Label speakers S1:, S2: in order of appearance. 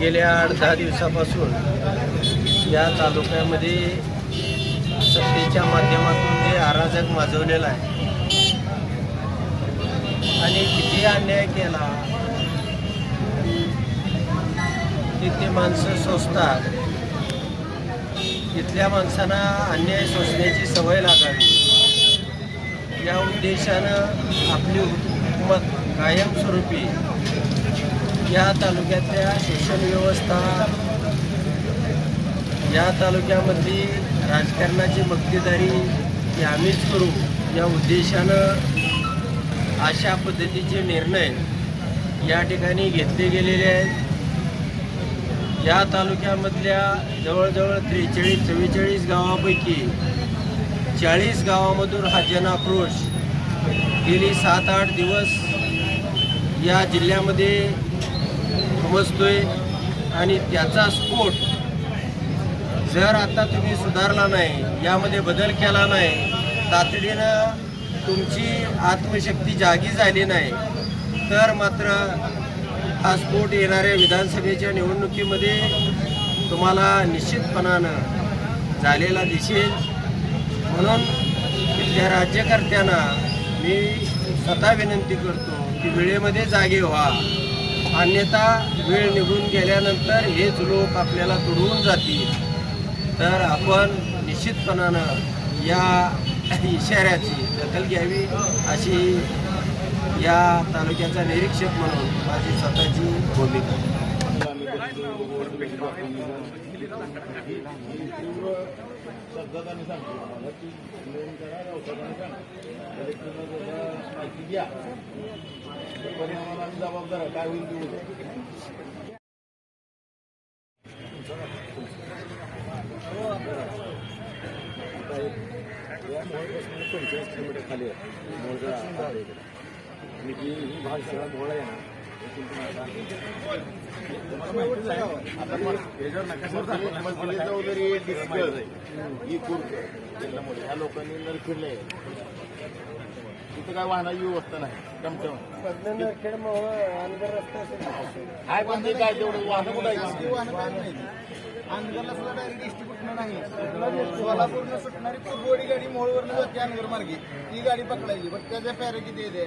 S1: गेल्या आठ दहा दिवसापासून या तालुक्यामध्ये सत्तेच्या माध्यमातून जे अराजक माजवलेलं आहे. आणि किती अन्याय केला तिथे माणसं सोसतात तिथल्या माणसांना अन्याय सोसण्याची सवय लागावी. या उद्देशानं आपली हुकूमत कायमस्वरूपी या तालुक्यातल्या शिक्षण व्यवस्था या तालुक्यामधली राजकारणाची मक्तेदारी ही आम्हीच करू या उद्देशानं अशा पद्धतीचे निर्णय या ठिकाणी घेतले गेलेले आहेत. या तालुक्यामधल्या जवळजवळ त्रेचाळीस चव्वेचाळीस गावापैकी चाळीस गावामधून हा जनाक्रोश गेली सात आठ दिवस या जिल्ह्यामध्ये समजतोय आणि त्याचा स्फोट जर आता तुम्ही सुधारला नाही यामध्ये बदल केला नाही तातडीनं तुमची आत्मशक्ती जागी झाली नाही तर मात्र हा स्फोट येणाऱ्या विधानसभेच्या निवडणुकीमध्ये तुम्हाला निश्चितपणानं झालेला दिसेल. म्हणून इथल्या राज्यकर्त्यांना मी स्वतः विनंती करतो की वेळेमध्ये जागे व्हा. अन्यथा वेळ निघून गेल्यानंतर हेच लोक आपल्याला तुडवून जातील. तर आपण निश्चितपणानं या इशाऱ्याची दखल घ्यावी अशी या तालुक्याचा निरीक्षक म्हणून माझी स्वतःची भूमिका.
S2: सांगतो माहिती द्या परिणामाला आम्ही जबाबदार काय होईल किलोमीटर खाली आहे आणि जी ही भाग सगळा मोळ आहे ना ही ह्या लोकांनी नरखेडले तिथं काय वाहनाची व्यवस्था नाही टमटम काय पण ते काय तेवढं वाहनं कुठं आहे
S3: सुद्धा डायरेक्ट एसटी कुठनं नाही. सोलापूरनं सुटणारी गोडी गाडी मोळवरनं जाते अनगर मार्गे ती गाडी पकडायची पण त्याच्या पॅरे किती येते